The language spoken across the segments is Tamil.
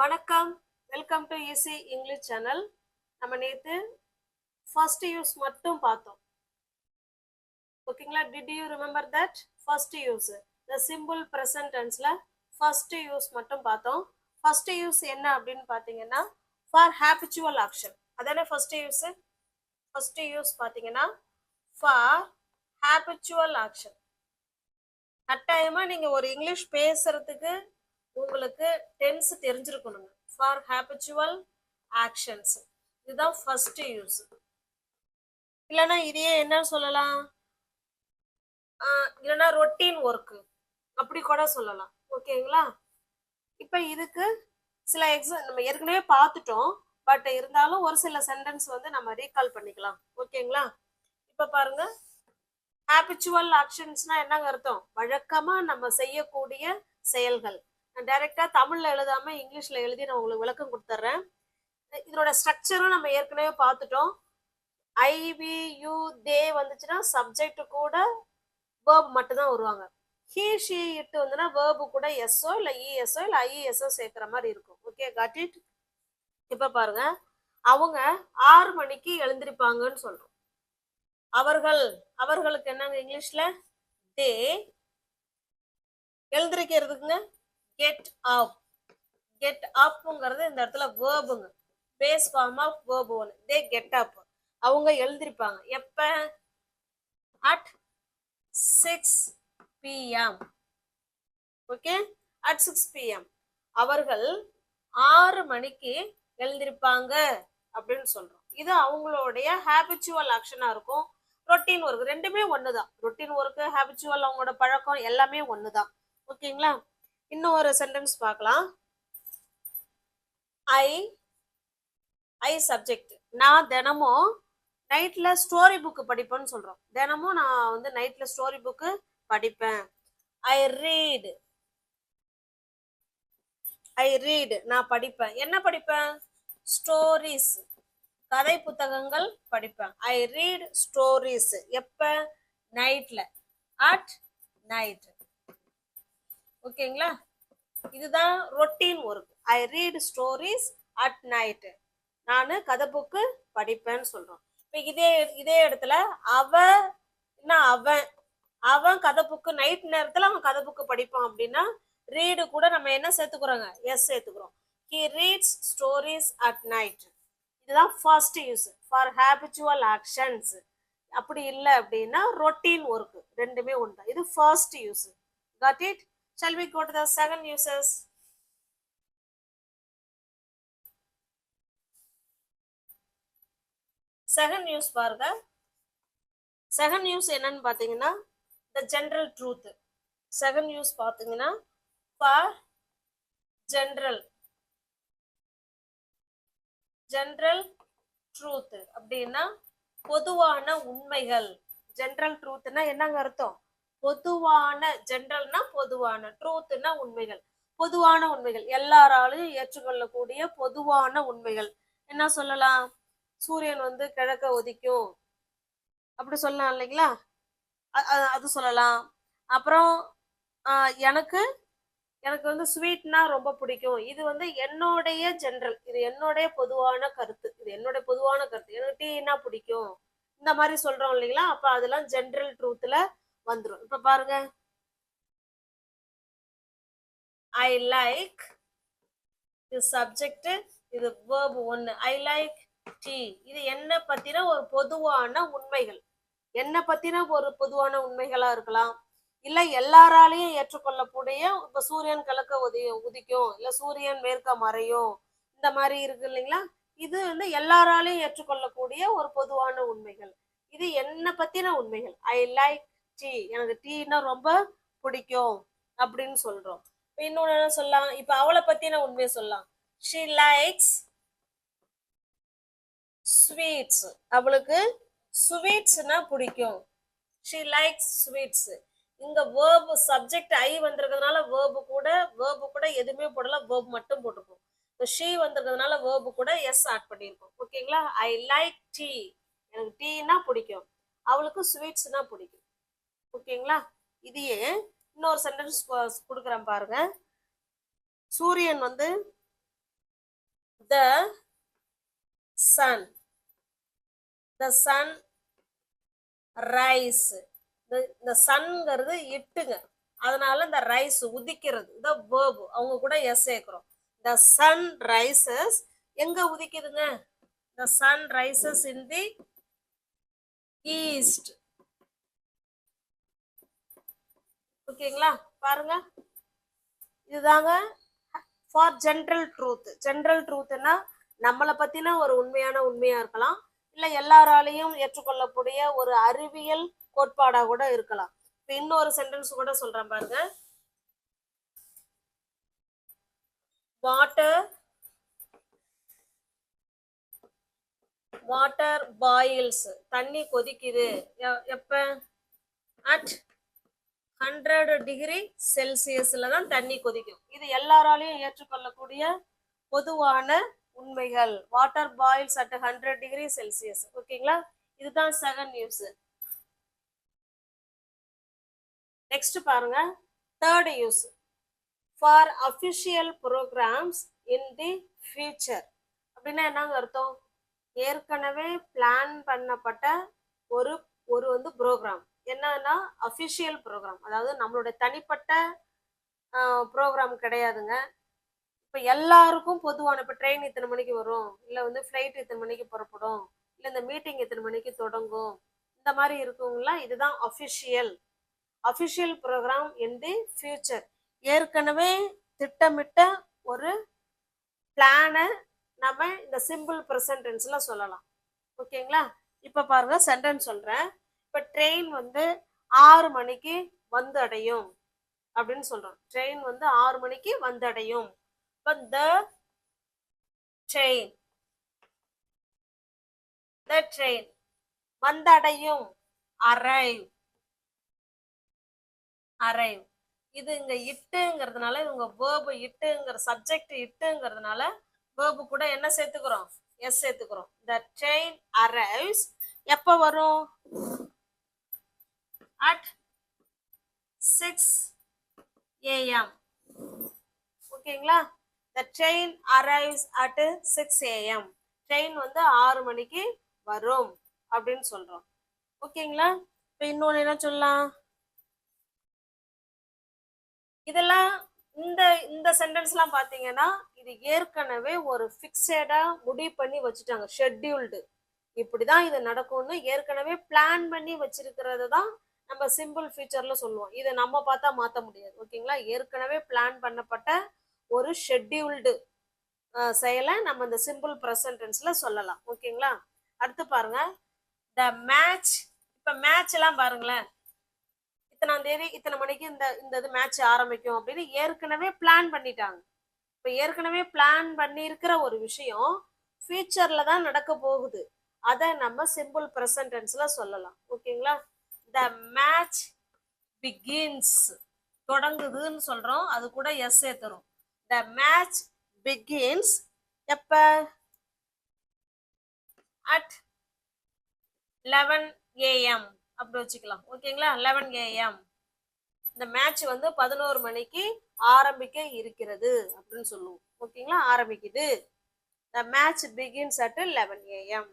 வணக்கம். Welcome to easy English channel நம்ம நேற்று ஃபர்ஸ்ட் யூஸ் மட்டும் பார்த்தோம். ஓகேங்களா did you remember that first use the simple present டென்ஸில் first use மட்டும் பார்த்தோம். ஃபர்ஸ்ட் யூஸ் என்ன அப்படின்னு பார்த்தீங்கன்னா ஃபார் ஹேபிச்சுவல் ஆக்ஷன் அதானே ஃபர்ஸ்ட் யூஸ் ஃபர்ஸ்ட் யூஸ் பார்த்தீங்கன்னா ஃபார் ஹேபிச்சுவல் ஆக்ஷன் கட்டாயமாக நீங்கள் ஒரு இங்கிலீஷ் பேசுறதுக்கு உங்களுக்கு டென்ஸ் தெரிஞ்சிருக்கணுங்க. ஃபார் ஹேபிச்சுவல் ஆக்ஷன்ஸ் இதுதான் ஃபர்ஸ்ட் யூஸ் இல்லைன்னா இதையே என்ன சொல்லலாம்? ஆஹ் இல்லைன்னா ரொட்டீன் ஒர்க்கு அப்படி கூட சொல்லலாம். ஓகேங்களா இப்போ இதுக்கு சில எக்ஸாம் நம்ம ஏற்கனவே பார்த்துட்டோம். பட் இருந்தாலும் ஒரு சில சென்டென்ஸ் வந்து நம்ம ரீகால் பண்ணிக்கலாம். ஓகேங்களா இப்போ பாருங்க. ஹேபிச்சுவல் ஆக்ஷன்ஸ்னா என்னங்க அர்த்தம்? வழக்கமாக நம்ம செய்யக்கூடிய செயல்கள். நான் டைரக்டா தமிழ்ல எழுதாம இங்கிலீஷ்ல எழுதி நான் உங்களுக்கு விளக்கம் கொடுத்துட்றேன் இதனோட ஸ்ட்ரக்சரும் நம்ம ஏற்கனவே பார்த்துட்டோம். ஐ யூ தே வந்துச்சுன்னா சப்ஜெக்ட் கூட வேர்ப் மட்டும்தான் வருவாங்க. ஹீ ஷீ இட்டு வந்துன்னா வேர்பு கூட எஸ்ஓ இல்லை இஎஸ்ஓ e, இல்லை ஐஇஎஸ்ஓ சேர்க்குற மாதிரி இருக்கும். ஓகே காட் இட் இப்போ பாருங்க. அவங்க ஆறு மணிக்கு எழுந்திருப்பாங்கன்னு சொல்றோம். அவர்கள் அவர்களுக்கு என்னங்க இங்கிலீஷ்ல? தே எழுந்திருக்கிறதுக்குங்க? கெட் அப் கெட் அப்புங்கிறது இந்த இடத்துல வேர்புங்க பேஸ் ஃபார்ம் ஆஃப் வேர்பு ஒன்று தே கெட் அப் அவங்க எழுதிருப்பாங்க. எப்ப? At six PM okay at six PM அவர்கள் ஆறு மணிக்கு எழுந்திருப்பாங்க அப்படின்னு சொல்றோம். இது அவங்களுடைய ஹேபிச்சுவல் ஆக்ஷனா இருக்கும். ரொட்டீன் ஒர்க் ரெண்டுமே ஒன்று தான் ரொட்டீன் ஒர்க்கு ஹேபிச்சுவல் அவங்களோட பழக்கம் எல்லாமே ஒன்று தான் ஓகேங்களா இன்னொரு சென்டென்ஸ் பார்க்கலாம். ஐ ஐ சப்ஜெக்ட் நான் தினமும் நைட்ல ஸ்டோரி புக்கு படிப்பேன்னு சொல்றோம். தினமும் நான் வந்து நைட்ல ஸ்டோரி புக்கு படிப்பேன். ஐ ரீடு ஐ ரீடு நான் படிப்பேன். என்ன படிப்பேன்? ஸ்டோரிஸ் கதை புத்தகங்கள் படிப்பேன். ஐ ரீட் ஸ்டோரிஸ் எப்போ? நைட்ல அட் நைட் ஓகேங்களா? இதுதான் routine work. I read stories at night நான் கதை புக்கு படிப்பேன்னு சொல்கிறோம் இப்போ இதே இதே இடத்துல அவ என்ன அவன்? அவன் கதை புக்கு நைட் நேரத்தில் அவன் கதை புக்கு படிப்பான் அப்படின்னா ரீடு கூட நம்ம என்ன சேர்த்துக்கிறோங்க? எஸ் சேர்த்துக்கிறோம். He reads stories at night இதுதான் first use for habitual actions அப்படி இல்லை அப்படின்னா ரொட்டீன் ஒர்க் ரெண்டுமே ஒன்று தான் இது first use got it shall we go to the second uses second use பாருங்க. செகண்ட் நியூஸ் என்னன்னு பார்த்தீங்கன்னா the general truth second use பார்த்தீங்கன்னா ஃபார் ஜென்ரல் ஜென்ரல் ட்ரூத் அப்படின்னா பொதுவான உண்மைகள். ஜென்ரல் ட்ரூத்னா என்னங்க அர்த்தம்? பொதுவான ஜென்ரல்னா பொதுவான ட்ரூத்னா உண்மைகள். பொதுவான உண்மைகள். எல்லாராலையும் ஏற்றுக்கொள்ளக்கூடிய பொதுவான உண்மைகள். என்ன சொல்லலாம்? சூரியன் வந்து கிழக்க உதிக்கும். அப்படி சொல்லலாம் இல்லைங்களா? அது சொல்லலாம். அப்புறம் எனக்கு எனக்கு வந்து ஸ்வீட்னா ரொம்ப பிடிக்கும். இது வந்து என்னுடைய ஜென்ரல். இது என்னுடைய பொதுவான கருத்து. இது என்னுடைய பொதுவான கருத்து. எனக்கு டீனா பிடிக்கும். இந்த மாதிரி சொல்றோம் இல்லைங்களா? அப்ப அதெல்லாம் ஜென்ரல் ட்ரூத்ல வந்துரும். இப்ப பாருங்க. ஐ லைக் இது சப்ஜெக்ட் இது வேர்ப் ஒன்னு ஐ லைக் டீ இது என்ன பத்தின ஒரு பொதுவான உண்மைகள்? என்ன பத்தின ஒரு பொதுவான உண்மைகளா இருக்கலாம்? இல்ல எல்லாராலையும் ஏற்றுக்கொள்ளக்கூடிய இப்ப சூரியன் கிழக்க உதி உதிக்கும். இல்ல சூரியன் மேற்க மறையும். இந்த மாதிரி இருக்கு இல்லைங்களா? இது வந்து எல்லாராலையும் ஏற்றுக்கொள்ளக்கூடிய ஒரு பொதுவான உண்மைகள். இது என்ன பத்தின உண்மைகள்? ஐ லைக் டீ எனக்கு டீனா ரொம்ப பிடிக்கும் அப்படின்னு சொல்றோம். இன்னொன்னு என்ன சொல்லலாம்? இப்ப அவளை பத்தின உண்மையை சொல்லலாம்? ஷீ லைக்ஸ் ஸ்வீட்ஸ் அவளுக்கு ஸ்வீட்ஸ்னா பிடிக்கும். ஷீ லைக்ஸ் ஸ்வீட்ஸ் இங்க வேர்பு சப்ஜெக்ட் ஐ வந்திருக்கிறதுனால வேர்பு கூட வேர்பு கூட எதுவுமே போடல வேர்ப் மட்டும் போட்டுப்போம். இப்போ ஷீ வந்திருக்கிறதுனால வேர்பு கூட எஸ் ஆட் பண்ணியிருக்கோம் ஓகேங்களா ஐ லைக் டீ எனக்கு டீனா பிடிக்கும். அவளுக்கு ஸ்வீட்ஸ்னா பிடிக்கும். ஓகேங்களா? இதையே இன்னொரு சென்டென்ஸ் கொடுக்குறேன் பாருங்க. சூரியன் வந்து the sun the sun rise இந்த சன்ங்கிறது இட்டுங்க அதனால இந்த ரைஸ் உதிக்கிறது. இந்த வேர்பு அவங்க கூட எஸ் சேர்க்கிறோம். த சன் ரைசஸ் எங்க உதிக்குதுங்க? The sun rises in the east ஓகேங்களா? பாருங்க. இதுதாங்க ஃபார் ஜென்ரல் ட்ரூத் ஜென்ரல் ட்ரூத்னா நம்மளை பத்தின ஒரு உண்மையான உண்மையா இருக்கலாம். இல்ல எல்லாராலையும் ஏற்றுக்கொள்ளக்கூடிய ஒரு அறிவியல் கோட்பாடா கூட இருக்கலாம். இப்ப இன்னொரு சென்டென்ஸ் கூட சொல்றேன் பாருங்க. வாட்டர் வாட்டர் பாயில்ஸ் தண்ணி கொதிக்குது. எப்ப? அட் ஹண்ட்ரட் டிகிரி செல்சியஸ்ல தான் தண்ணி கொதிக்கும். இது எல்லாராலையும் ஏற்றுக்கொள்ளக்கூடிய பொதுவான உண்மைகள். Water boils at hundred degree Celsius ஓகேங்களா இதுதான் செகண்ட் நியூஸ் நெக்ஸ்ட் பாருங்க. Third use for official programs in the future அப்படின்னா என்னங்க அர்த்தம்? ஏற்கனவே பிளான் பண்ணப்பட்ட ஒரு ஒரு வந்து ப்ரோக்ராம் என்னன்னா அஃபிஷியல் ப்ரோக்ராம் அதாவது நம்மளோட தனிப்பட்ட ப்ரோக்ராம் கிடையாதுங்க. இப்போ எல்லாருக்கும் பொதுவான இப்போ ட்ரெயின் இத்தனை மணிக்கு வரும் இல்லை வந்து ஃப்ளைட் இத்தனை மணிக்கு புறப்படும் இல்லை இந்த மீட்டிங் இத்தனை மணிக்கு தொடங்கும் இந்த மாதிரி இருக்குங்களா? இதுதான் official official program in the future ஏற்கனவே திட்டமிட்ட ஒரு பிளானை நம்ம இந்த சிம்பிள் ப்ரெசன்டென்ஸில் சொல்லலாம். ஓகேங்களா இப்போ பாருங்க சென்டென்ஸ் சொல்கிறேன் இப்போ ட்ரெயின் வந்து ஆறு மணிக்கு வந்து அடையும் அப்படின்னு சொல்றோம். ட்ரெயின் வந்து ஆறு மணிக்கு வந்து அடையும் இப்போ த ட்ரெயின் த ட்ரெயின் வந்தடையும். அரைவ் அரைவ் இது இங்க இட்டுங்கிறதுனால இவங்க வேர்பு இட்டுங்கிற சப்ஜெக்ட் இட்டுங்கிறதுனால வேர்பு கூட என்ன சேர்த்துக்கிறோம்? எஸ் சேர்த்துக்கிறோம். த ட்ரெயின் அரைவ்ஸ் எப்போ வரும்? At six a.m. ஓகேங்களா the train arrives at six AM train வந்து ஆறு மணிக்கு வரும் அப்படின்னு சொல்றோம். ஓகேங்களா இப்போ இன்னொன்று என்ன சொல்லலாம்? இதெல்லாம் இந்த இந்த சென்டென்ஸ்லாம் பார்த்தீங்கன்னா இது ஏற்கனவே ஒரு ஃபிக்ஸடாக முடிவு பண்ணி வச்சுட்டாங்க ஷெட்யூல்டு இப்படிதான் இது நடக்கும்னு ஏற்கனவே பிளான் பண்ணி வச்சிருக்கிறது தான் நம்ம சிம்பிள் ஃபியூச்சர்ல சொல்லுவோம். இதை நம்ம பார்த்தா மாற்ற முடியாது. ஓகேங்களா ஏற்கனவே பிளான் பண்ணப்பட்ட ஒரு ஷெட்யூல்டு செயலை நம்ம இந்த சிம்பிள் ப்ரெசன்ட் சொல்லலாம். ஓகேங்களா அடுத்து பாருங்க. த மேட்ச் இப்போ மேட்ச் எல்லாம் பாருங்களேன். இத்தனாம் தேதி இத்தனை மணிக்கு இந்த இந்த இது மேட்ச் ஆரம்பிக்கும் அப்படின்னு ஏற்கனவே பிளான் பண்ணிட்டாங்க. இப்போ ஏற்கனவே பிளான் பண்ணியிருக்கிற ஒரு விஷயம் ஃபியூச்சரில் தான் நடக்க போகுது. அதை நம்ம சிம்பிள் ப்ரெசன்டென்ஸில் சொல்லலாம். ஓகேங்களா த மேட்ச் பிகின்ஸ் தொடங்குதுன்னு சொல்றோம். அது கூட எஸ் சேர்த்துரும் த மேட்ச் பிகின்ஸ் எப்ப? அட் லெவன் ஏஎம் அப்படி வச்சுக்கலாம். ஓகேங்களா லெவன் ஏஎம் இந்த மேட்ச் வந்து பதினோரு மணிக்கு ஆரம்பிக்க இருக்கிறது அப்படின்னு சொல்லுவோம். ஓகேங்களா ஆரம்பிக்குது. The match begins at eleven AM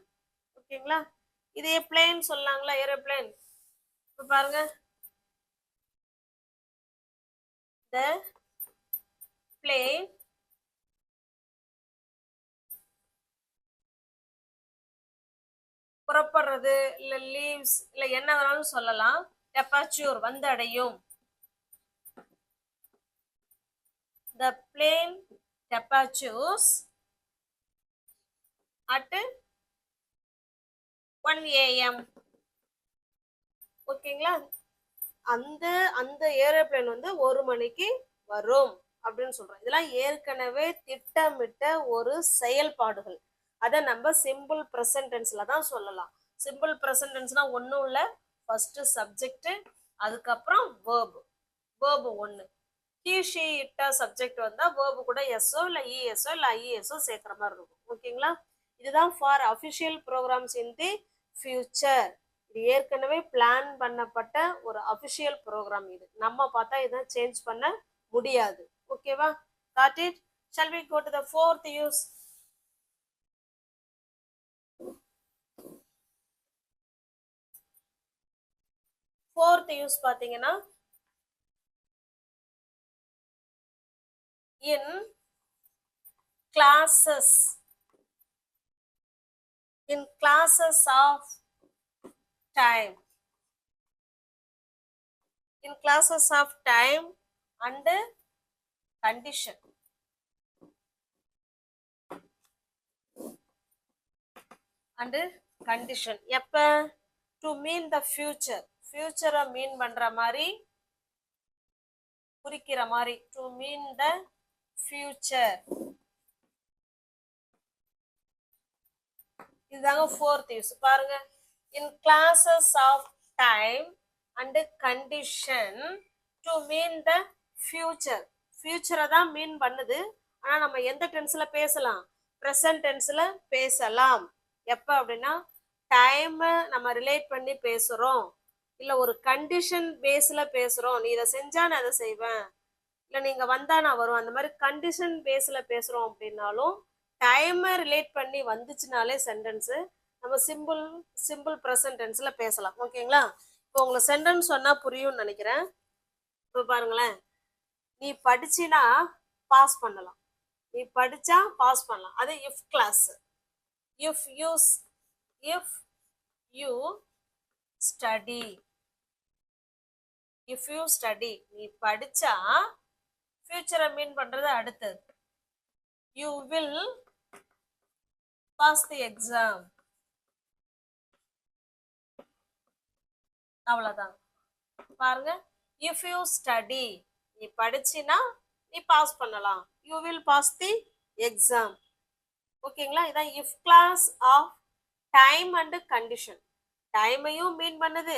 ஓகேங்களா இதே பிளேன் சொல்லலாங்களா ஏரோப்ளேன் இப்போ பாருங்க. த பிளே புறப்படுறது இல்ல லீவ்ஸ் இல்ல என்ன வேணாலும் சொல்லலாம். டெபாச்சூர் வந்து அடையும் the plane departures at one AM ஓகேங்களா? அந்த அந்த ஏரோப்ளேன் வந்து ஒரு மணிக்கு வரும் அப்படின்னு சொல்றோம். இதெல்லாம் ஏற்கனவே திட்டமிட்ட ஒரு செயல்பாடுகள். அதை நம்ம சிம்பிள் ப்ரெசன்ட் தான் சொல்லலாம். சிம்பிள் ப்ரெசன்ட் ஒன்றும் இல்லை. ஃபர்ஸ்ட் சப்ஜெக்ட் அதுக்கப்புறம் வேர்பு வேர்பு ஒன்று ஹீஷி இட்ட சப்ஜெக்ட் வந்தால் வேர்பு கூட எஸ்ஓ இல்லை இஎஸ்ஓ இல்லை ஐஇஎஸ்ஓ சேர்க்குற மாதிரி இருக்கும். ஓகேங்களா? இதுதான் for official programs in the future ஏற்கனவே பிளான் பண்ணப்பட்ட ஒரு அபிஷியல் ப்ரோக்ராம் இது. நம்ம பார்த்தா இதை சேஞ்ச் பண்ண முடியாது. ஓகேவா got it shall we go to the fourth use fourth use பார்த்தீங்கன்னா in classes in classes of time in classes of time and condition and condition எப்ப to mean the future future mean பண்ற மாதிரி குறிக்கிற மாதிரி to mean the future இதுதாங்க ஃபோர்த் யூஸ் பாருங்க in classes of time and condition to mean the future. Future தான் மீன் பண்ணுது. ஆனால் நம்ம எந்த டென்ஸ்ல பேசலாம்? ப்ரெசன்ட் டென்ஸில் பேசலாம். எப்போ அப்படின்னா டைமை நம்ம ரிலேட் பண்ணி பேசுகிறோம் இல்லை ஒரு கண்டிஷன் பேஸில் பேசுகிறோம் நீ இதை செஞ்சா நான் அதை செய்வேன். இல்லை நீங்கள் வந்தா நான் வரும் அந்த மாதிரி கண்டிஷன் பேஸில் பேசுகிறோம் அப்படின்னாலும் டைமை ரிலேட் பண்ணி வந்துச்சுனாலே சென்டென்ஸு நம்ம சிம்பிள் சிம்பிள் ப்ரெசன்ட் டென்ஸில் பேசலாம். ஓகேங்களா இப்போ உங்களுக்கு சென்டென்ஸ் சொன்னால் புரியும்னு நினைக்கிறேன். இப்போ பாருங்களேன். நீ படிச்சினா பாஸ் பண்ணலாம். நீ படித்தா பாஸ் பண்ணலாம். அது if clause if use if you study if you study நீ படிச்சா ஃபியூச்சரை மீன் பண்றது அடுத்தது. You will pass the exam அவ்வளோதான் பாருங்க இஃப் யூ ஸ்டடி நீ படிச்சினா நீ பாஸ் பண்ணலாம். You will pass the exam ஓகேங்களா? இதான் if clause of time and condition டைமையும் mean பண்ணுது.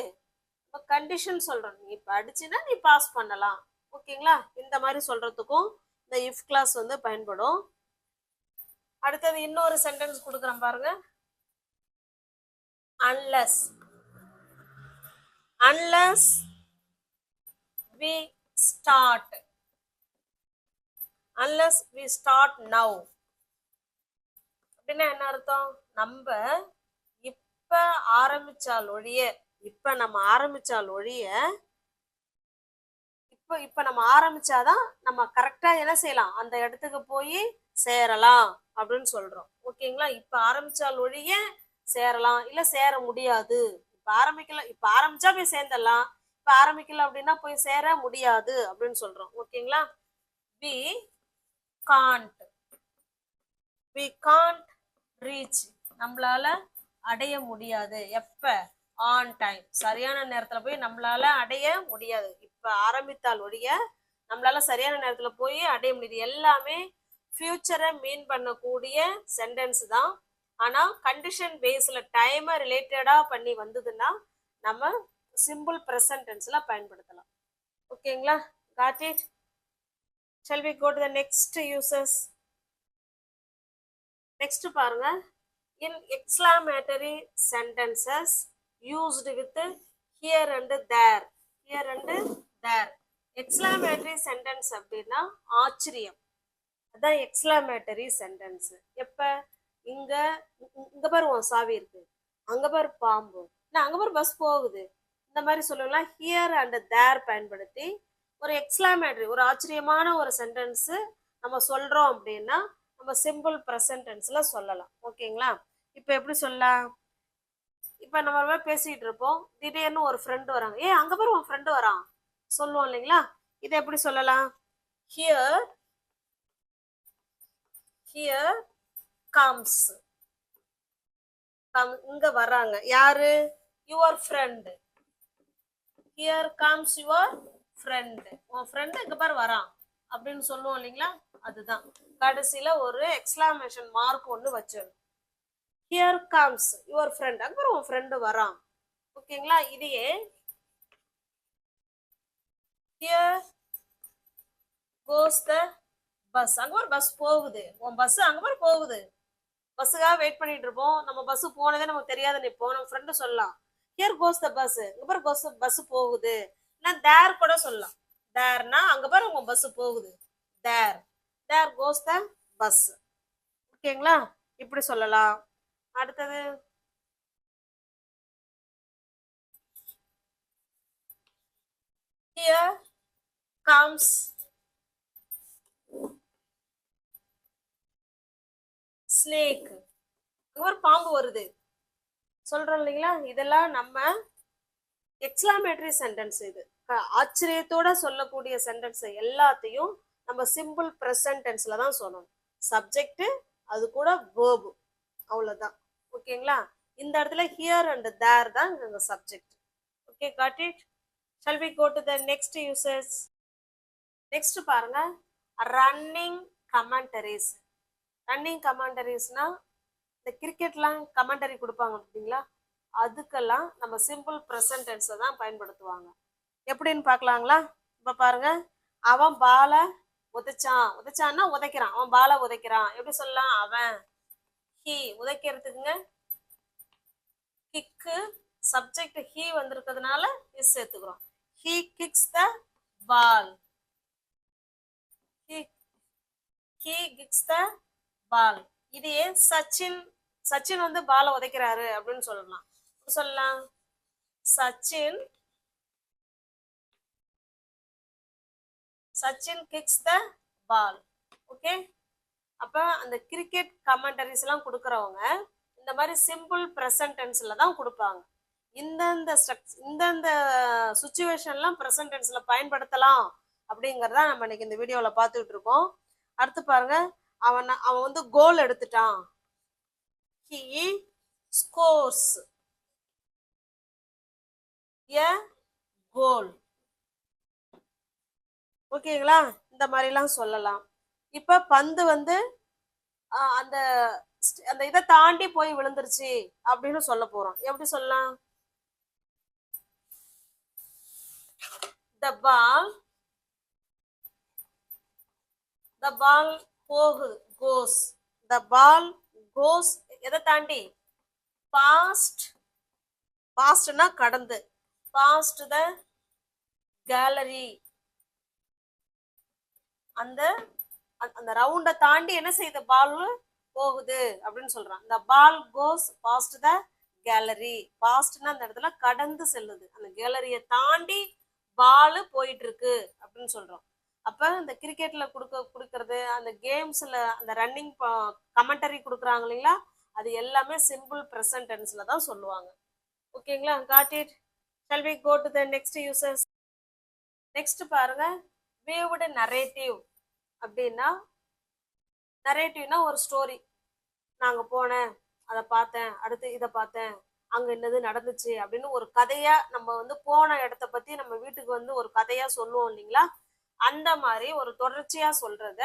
இப்போ கண்டிஷன் சொல்கிறோம் நீ படிச்சினா நீ பாஸ் பண்ணலாம். ஓகேங்களா? இந்த மாதிரி சொல்கிறதுக்கும் இந்த இஃப் கிளாஸ் வந்து பயன்படும். அடுத்தது இன்னொரு சென்டென்ஸ் கொடுக்குறேன் பாருங்க. Unless unless we start unless we start now. அப்படின்னா என்ன அர்த்தம்? நம்ம இப்ப ஆரம்பிச்சால் ஒழிய இப்ப நம்ம ஆரம்பிச்சால் ஒழிய இப்போ இப்ப நம்ம ஆரம்பிச்சாதான் நம்ம கரெக்டா என்ன செய்யலாம்? அந்த இடத்துக்கு போய் சேரலாம் அப்படின்னு சொல்றோம். ஓகேங்களா இப்ப ஆரம்பிச்சால் ஒழிய சேரலாம். இல்ல சேர முடியாது. இப்ப ஆரம்பிக்கல இப்ப ஆரம்பிச்சா போய் சேர்ந்துடலாம். இப்ப ஆரம்பிக்கல அப்படின்னா போய் சேர முடியாது அப்படின்னு சொல்றோம். ஓகேங்களா? We can't we can't reach நம்மளால அடைய முடியாது. எப்ப? ஆன் டைம் சரியான நேரத்துல போய் நம்மளால அடைய முடியாது. இப்ப ஆரம்பித்தால் ஒழிய நம்மளால சரியான நேரத்துல போய் அடைய முடியுது. எல்லாமே ஃபியூச்சரை மீன் பண்ணக்கூடிய சென்டென்ஸ் தான் ஆனால் கண்டிஷன் பேஸில் டைமை ரிலேட்டடாக பண்ணி வந்ததுன்னா நம்ம சிம்பிள் ப்ரெசன்ட் பயன்படுத்தலாம் ஓகேங்களா got it shall we go to the next uses next பாருங்க in exclamatory sentences used with here and there here and there exclamatory sentence அப்படின்னா ஆச்சரியம் அதான் எக்ஸ்லாமேட்டரி சென்டென்ஸ் எப்போ இங்க இங்க பாரு உன் சாவி இருக்கு. அங்க பாரு பாம்பு. இல்ல அங்க பாரு பஸ் போகுது. இந்த மாதிரி சொல்லலாம். ஹியர் அண்ட் தேர் பயன்படுத்தி ஒரு எக்ஸ்லாமேட்ரி ஒரு ஆச்சரியமான ஒரு சென்டென்ஸு நம்ம சொல்கிறோம் அப்படின்னா நம்ம சிம்பிள் ப்ரெசன்டென்ஸில் சொல்லலாம். ஓகேங்களா இப்போ எப்படி சொல்லலாம்? இப்போ நம்ம மாதிரி பேசிக்கிட்டு இருப்போம். திடீர்னு ஒரு ஃப்ரெண்டு வராங்க. ஏ அங்கே பாரு உன் ஃப்ரெண்டு வரான் சொல்லுவோம் இல்லைங்களா? இதை எப்படி சொல்லலாம்? ஹியர் ஹியர் கம்ஸ் இங்க வர்றாங்க. யாரு? Your friend here comes your friend உன் ஃப்ரெண்டு இங்க பாரு வரான். அப்படின்னு சொல்லுவோம் இல்லைங்களா? அதுதான். கடைசியில ஒரு எக்ஸ்லாமேஷன் மார்க் ஒன்று வச்சிடணும். ஹியர் கம்ஸ் யுவர் ஃப்ரெண்ட் அங்க உன் ஃப்ரெண்டு வரான். ஓகேங்களா? இதையே ஹியர் கோஸ் த பஸ் அங்க ஒரு பஸ் போகுது. உன் பஸ் அங்க பாரு போகுது. பஸ்ஸுக்காக வெயிட் பண்ணிட்டு இருப்போம். நம்ம பஸ் போனதே நமக்கு தெரியாத நிற்போம் நம்ம ஃப்ரெண்டு சொல்லலாம். ஹியர் கோஸ் த பஸ் இங்க பாரு பஸ் பஸ் போகுது. நான் தேர் கூட சொல்லலாம். தேர்னா அங்க பாரு உங்க பஸ் போகுது. தேர் தேர் கோஸ் த பஸ் ஓகேங்களா இப்படி சொல்லலாம். அடுத்தது. Here comes ஸ்னேக் ஒரு பாம்பு வருது. சொல்றோம் இல்லைங்களா? இதெல்லாம் நம்ம எக்ஸ்லாமேட்டரி சென்டென்ஸ் இது. ஆச்சரியத்தோட சொல்லக்கூடிய சென்டென்ஸ் எல்லாத்தையும் நம்ம சிம்பிள் ப்ரெசன்ட் தான் சொல்லணும். சப்ஜெக்ட் அது கூட வேர்பு அவ்வளோதான் ஓகேங்களா? இந்த இடத்துல ஹியர் அண்ட் தேர் தான் இந்த subject okay got it shall we go to the next uses next பாருங்க. ரன்னிங் கமெண்டரிஸ் ரன்னிங் கமாண்டரிஸ்னால் இந்த கிரிக்கெட்லாம் கமெண்டரி கொடுப்பாங்க பார்த்தீங்களா அதுக்கெல்லாம் நம்ம சிம்பிள் ப்ரெசன்டென்ஸை தான் பயன்படுத்துவாங்க. எப்படின்னு பார்க்கலாங்களா? இப்போ பாருங்க. அவன் பாலை உதைச்சான். உதைச்சான்னா உதைக்கிறான். அவன் பாலை உதைக்கிறான். எப்படி சொல்லலாம்? அவன். ஹீ உதைக்கிறதுக்குங்க. கிக்கு சப்ஜெக்ட் ஹீ வந்திருக்கிறதுனால இஸ் சேர்த்துக்கிறோம். He kicks the ball he he kicks the ball. இது ஏன் சச்சின் சச்சின் வந்து பாலை உதைக்கிறாரு அப்படின்னு சொல்லலாம். சொல்லலாம். Sachin Sachin kicks the ball okay அப்ப அந்த கிரிக்கெட் கமெண்டரிஸ் எல்லாம் கொடுக்கறவங்க இந்த மாதிரி சிம்பிள் ப்ரெசன்டென்ஸ்ல தான் கொடுப்பாங்க. இந்தந்த ஸ்ட்ரக்ஸ் இந்தந்த சுச்சுவேஷன்லாம் ப்ரெசன்ட் பயன்படுத்தலாம் அப்படிங்கறத நம்ம இன்னைக்கு இந்த வீடியோவில் பார்த்துட்டு இருக்கோம். அடுத்து பாருங்க. அவன் அவன் வந்து கோல் எடுத்துட்டான். ஹி ஸ்கோர்ஸ் எ கோல் ஓகேங்களா? இந்த மாதிரிலாம் சொல்லலாம். இப்போ பந்து வந்து அந்த அந்த இதை தாண்டி போய் விழுந்துருச்சு அப்படின்னு சொல்ல போறோம். எப்படி சொல்லலாம்? த பால் த பால் போகு கோஸ். த பால் கோஸ். எதை தாண்டி? பாஸ்ட். பாஸ்ட்னா கடந்து. Past the gallery. அந்த அந்த- அந்த ரவுண்டை தாண்டி என்ன செய்யுது பால் போகுது அப்படின்னு சொல்றான். இந்த பால் கோஸ் பாஸ்ட் த கேலரி. பாஸ்ட்னா அந்த இடத்துல கடந்து செல்லுது. அந்த கேலரியை தாண்டி பால் போயிட்டு இருக்கு அப்படின்னு சொல்றோம் அப்போ இந்த கிரிக்கெட்டில் கொடுக்க கொடுக்கறது அந்த கேம்ஸில் அந்த ரன்னிங் கமெண்டரி கொடுக்குறாங்க இல்லைங்களா? அது எல்லாமே சிம்பிள் ப்ரெசன்ட் தான் சொல்லுவாங்க. ஓகேங்களா got it. Shall we go to the next users next பாருங்க. வியூவுடு நரேட்டிவ் அப்படின்னா நரேட்டிவ்னா ஒரு ஸ்டோரி நாங்கள் போனேன் அதை பார்த்தேன் அடுத்து இதை பார்த்தேன் அங்கே என்னது நடந்துச்சு அப்படின்னு ஒரு கதையாக நம்ம வந்து போன இடத்த பற்றி நம்ம வீட்டுக்கு வந்து ஒரு கதையாக சொல்லுவோம் இல்லைங்களா? அந்த மாதிரி ஒரு தொடர்ச்சியா சொல்றத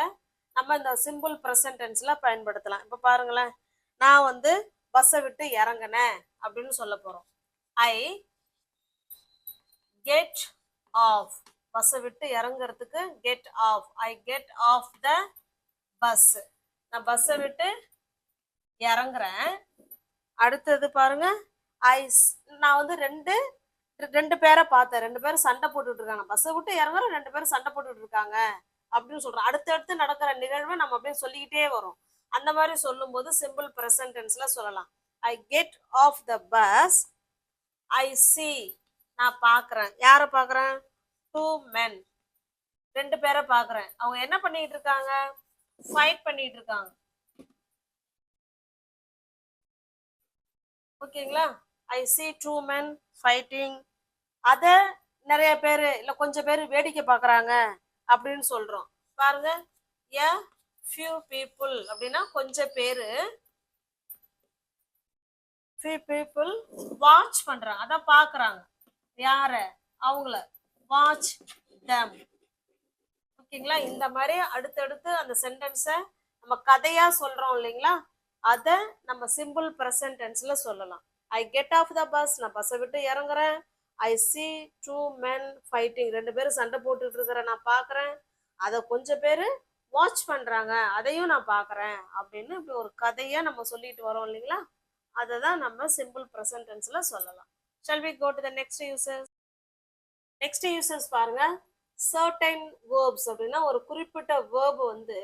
நம்ம இந்த சிம்பிள் ப்ரெசன்ட் டென்ஸ்ல பயன்படுத்தலாம். இப்போ பாருங்களேன். நான் வந்து பஸ்ஸை விட்டு இறங்கினேன் அப்படின்னு சொல்ல போறோம். ஐ கெட் ஆஃப் பஸ்ஸை விட்டு இறங்குறதுக்கு get off I get off the bus நான் பஸ்ஸை விட்டு இறங்குறேன். அடுத்தது பாருங்க. ஐ நான் வந்து ரெண்டு ரெண்டு பேரை பார்த்தேன். ரெண்டு பேரும் சண்டை போட்டுட்டு இருக்காங்க. பஸ்ஸை விட்டு இறங்குற ரெண்டு பேரும் சண்டை போட்டுட்டு இருக்காங்க அப்படின்னு சொல்றோம். அடுத்தடுத்து நடக்கிற நிகழ்வை நம்ம அப்படியே சொல்லிக்கிட்டே வரோம். அந்த மாதிரி சொல்லும்போது சிம்பிள் ப்ரெசன்ட் சொல்லலாம். I get off the bus I see நான் பார்க்குறேன். யாரை பார்க்குறேன்? டூ மென் ரெண்டு பேரை பார்க்குறேன். அவங்க என்ன பண்ணிட்டு இருக்காங்க? ஃபைட் பண்ணிட்டு இருக்காங்க. ஓகேங்களா? I see two men fighting அதை நிறைய பேர் இல்லை கொஞ்சம் பேர் வேடிக்கை பார்க்குறாங்க அப்படின்னு சொல்கிறோம் பாருங்க. A ஃபியூ பீப்புள் அப்படின்னா கொஞ்சம் பேர். ஃபியூ பீப்புள் வாட்ச் பண்ணுறாங்க அதான் பார்க்குறாங்க. யார? அவங்கள. வாட்ச் தம் ஓகேங்களா? இந்த மாதிரி அடுத்தடுத்து அந்த சென்டென்ஸை நம்ம கதையாக சொல்கிறோம் இல்லைங்களா? அதை நம்ம சிம்பிள் ப்ரெசன்டென்ஸில் சொல்லலாம். I get off the bus நான் பஸ்ஸை விட்டு இறங்குறேன். I see two men fighting ரெண்டு பேரும் சண்டை போட்டுட்டு இருக்கிற நான் பார்க்குறேன் அதை கொஞ்சம் பேர் வாட்ச் பண்ணுறாங்க அதையும் நான் பார்க்குறேன் அப்படின்னு இப்படி ஒரு கதையாக நம்ம சொல்லிட்டு வரோம் இல்லைங்களா? அதை தான் நம்ம சிம்பிள் ப்ரெசன்டென்ஸில் சொல்லலாம். Shall we go to the next users next users பாருங்கள் சர்டைன் வேர்ப்ஸ் அப்படின்னா ஒரு குறிப்பிட்ட வேர்ப் வந்து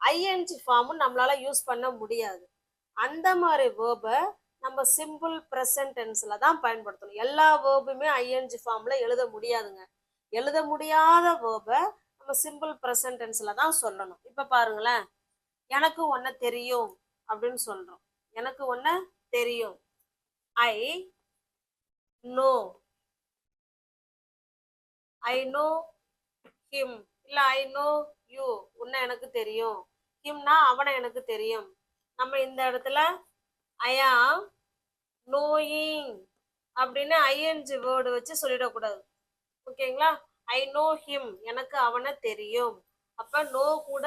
ஐஎன்ஜி ஃபார்ம் நம்மளால யூஸ் பண்ண முடியாது. அந்த மாதிரி வேர்பை நம்ம சிம்பிள் ப்ரெசன்ட் டென்ஸில் தான் பயன்படுத்தணும். எல்லா வேர்புமே ஐஎன்ஜி ஃபார்மில் எழுத முடியாதுங்க. எழுத முடியாத வேர்பை நம்ம சிம்பிள் ப்ரெசன்ட் டென்ஸில் தான் சொல்லணும். இப்போ பாருங்களேன். எனக்கு ஒன்று தெரியும் அப்படின்னு சொல்கிறோம் எனக்கு ஒன்று தெரியும். I know I know him இல்லை ஐ நோ யூ உன்னை எனக்கு தெரியும். ஹிம்னா அவனை எனக்கு தெரியும். நம்ம இந்த இடத்துல ஐ ஆம் நோயிங் அப்படின்னு ஐஎன்ஜி வேர்டு வச்சு சொல்லிடக்கூடாது. ஓகேங்களா? ஐ நோ ஹிம் எனக்கு அவனை தெரியும். அப்ப நோ கூட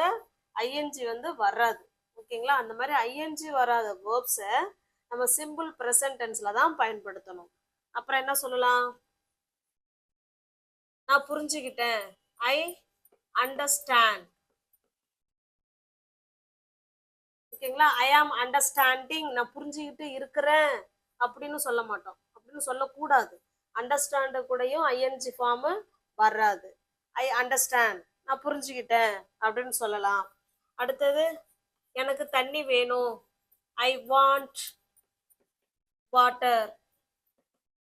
ஐஎன்ஜி வந்து வராது. ஓகேங்களா? அந்த மாதிரி ஐஎன்ஜி வராத வேர்ப்ஸை நம்ம சிம்பிள் ப்ரெசன்ட் டென்ஸ்ல தான் பயன்படுத்தணும். அப்புறம் என்ன சொல்லலாம்? நான் புரிஞ்சுக்கிட்டேன். ஐ அண்டர்ஸ்டாண்ட் ஓகேங்களா? ஐ ஆம் அண்டர்ஸ்டாண்டிங் நான் புரிஞ்சுக்கிட்டு இருக்கிறேன். அப்படின்னு சொல்ல மாட்டோம். அப்படின்னு சொல்லக்கூடாது. அண்டர்ஸ்டாண்டு கூடயும் ஐஎன்ஜி ஃபார்மு வராது. ஐ அண்டர்ஸ்டாண்ட் நான் புரிஞ்சுக்கிட்டேன் அப்படின்னு சொல்லலாம். அடுத்தது எனக்கு தண்ணி வேணும். I want water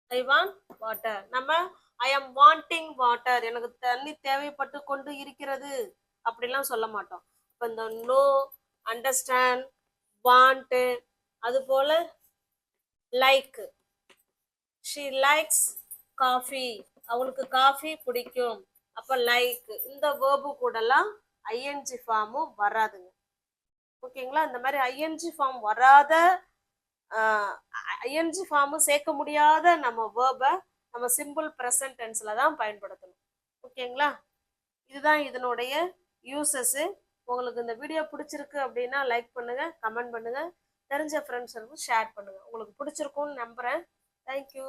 I want water நம்ம ஐ ஆம் வாண்டிங் வாட்டர் எனக்கு தண்ணி தேவைப்பட்டு கொண்டு இருக்கிறது. அப்படிலாம் சொல்ல மாட்டோம். இப்போ இந்த நோ அண்டர்ஸ்டாண்ட் வாண்ட்டு அது போல லைக் ஷீ லைக்ஸ் காஃபி அவளுக்கு காஃபி பிடிக்கும். அப்போ லைக் இந்த வேர்பு கூடலாம் ஐஎன்ஜி ஃபார்மும் வராதுங்க. ஓகேங்களா இந்த மாதிரி ஐஎன்ஜி ஃபார்ம் வராத ஐஎன்ஜி ஃபார்மும் சேர்க்க முடியாத நம்ம வேர்பை நம்ம சிம்பிள் ப்ரெசன்ட் டென்ஸில் தான் பயன்படுத்தணும். ஓகேங்களா இதுதான் இதனுடைய யூசஸ்ஸு உங்களுக்கு இந்த வீடியோ பிடிச்சிருக்கு அப்படின்னா லைக் பண்ணுங்கள் கமெண்ட் பண்ணுங்கள் தெரிஞ்ச ஃப்ரெண்ட்ஸுக்கும் ஷேர் பண்ணுங்கள் உங்களுக்கு பிடிச்சிருக்கும்னு நம்புகிறேன் தேங்க்யூ